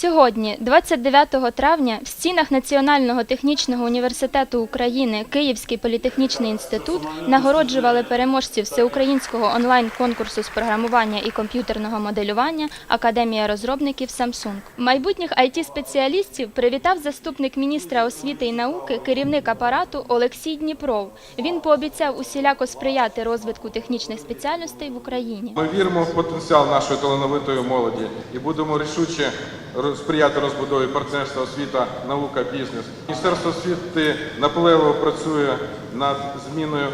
Сьогодні, 29 травня, в стінах Національного технічного університету України Київський політехнічний інститут нагороджували переможців всеукраїнського онлайн-конкурсу з програмування і комп'ютерного моделювання Академія розробників Samsung. Майбутніх it спеціалістів привітав заступник міністра освіти і науки, керівник апарату Олексій Дніпров. Він пообіцяв усіляко сприяти розвитку технічних спеціальностей в Україні. Ми віримо в потенціал нашої талановитої молоді і будемо рішуче сприяти розбудові партнерства освіта, наука, бізнес. Міністерство освіти наполегливо працює над зміною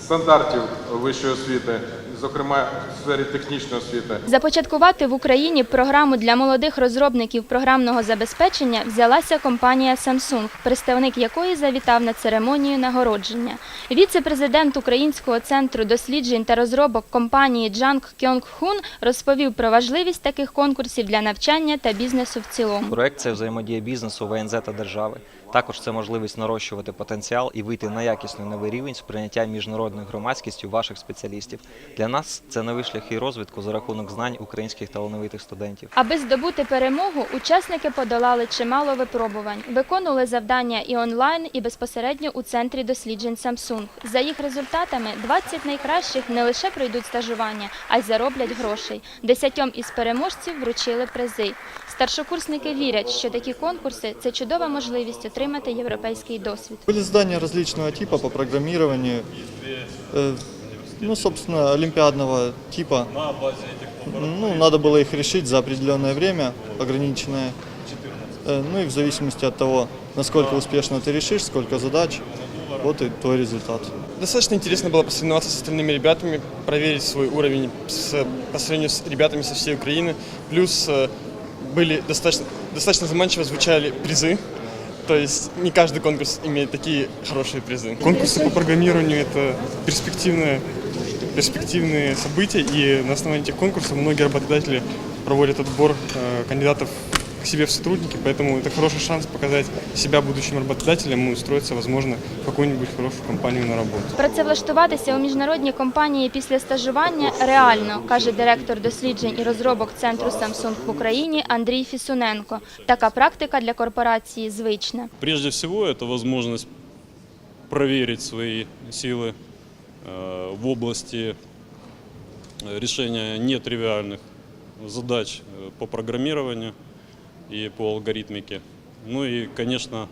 стандартів вищої освіти, зокрема в сфері технічної освіти. Започаткувати в Україні програму для молодих розробників програмного забезпечення взялася компанія Samsung, представник якої завітав на церемонію нагородження. Віце-президент Українського центру досліджень та розробок компанії Джанг Кьонг Хун розповів про важливість таких конкурсів для навчання та бізнесу в цілому. Проект це взаємодія бізнесу, ВНЗ та держави. Також це можливість нарощувати потенціал і вийти на якісний новий рівень сприйняття міжнародною громадськістю ваших спеціалістів. Для нас це новий шляхи розвитку за рахунок знань українських талановитих студентів. Аби здобути перемогу, учасники подолали чимало випробувань, виконували завдання і онлайн, і безпосередньо у центрі досліджень Samsung. За їх результатами 20 найкращих не лише пройдуть стажування, а й зароблять грошей. Десятьом із переможців вручили призи. Старшокурсники вірять, що такі конкурси це чудова можливість отримати європейський досвід. Были задания различного типа по программированию, э, ну, собственно, олимпиадного типа. Ну, надо было их решить за определенное время, ограниченное. Э, Ну и в зависимости от того, насколько успешно ты решишь, сколько задач, вот и твой результат. Достаточно интересно было посоревноваться с остальными ребятами, проверить свой уровень с- по сравнению с ребятами со всей Украины. Плюс э, были достаточно, достаточно заманчиво звучали призы. То есть не каждый конкурс имеет такие хорошие призы. Конкурсы по программированию – это перспективное, перспективные события, и на основании этих конкурсов многие работодатели проводят отбор э, кандидатов к себе в сотрудники, поэтому это хороший шанс показать себя будущим работодателям и устроиться, возможно, в какую-нибудь хорошую компанию на работу. Працевлаштуватися у міжнародній компанії після стажування реально, каже директор досліджень і розробок центру Samsung в Україні Андрій Фісуненко. Така практика для корпорації звична. Прежде всего, это возможность проверить свои силы э, в области э, решения нетривиальных задач э, по программированию и по алгоритмике. Ну и, конечно,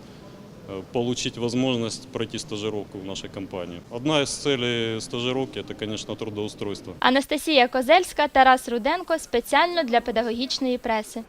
э, получить возможность пройти стажировку в нашей компании. Одна из целей стажировки – это, конечно, трудоустройство. Анастасія Козельська, Тарас Руденко спеціально для педагогічної преси.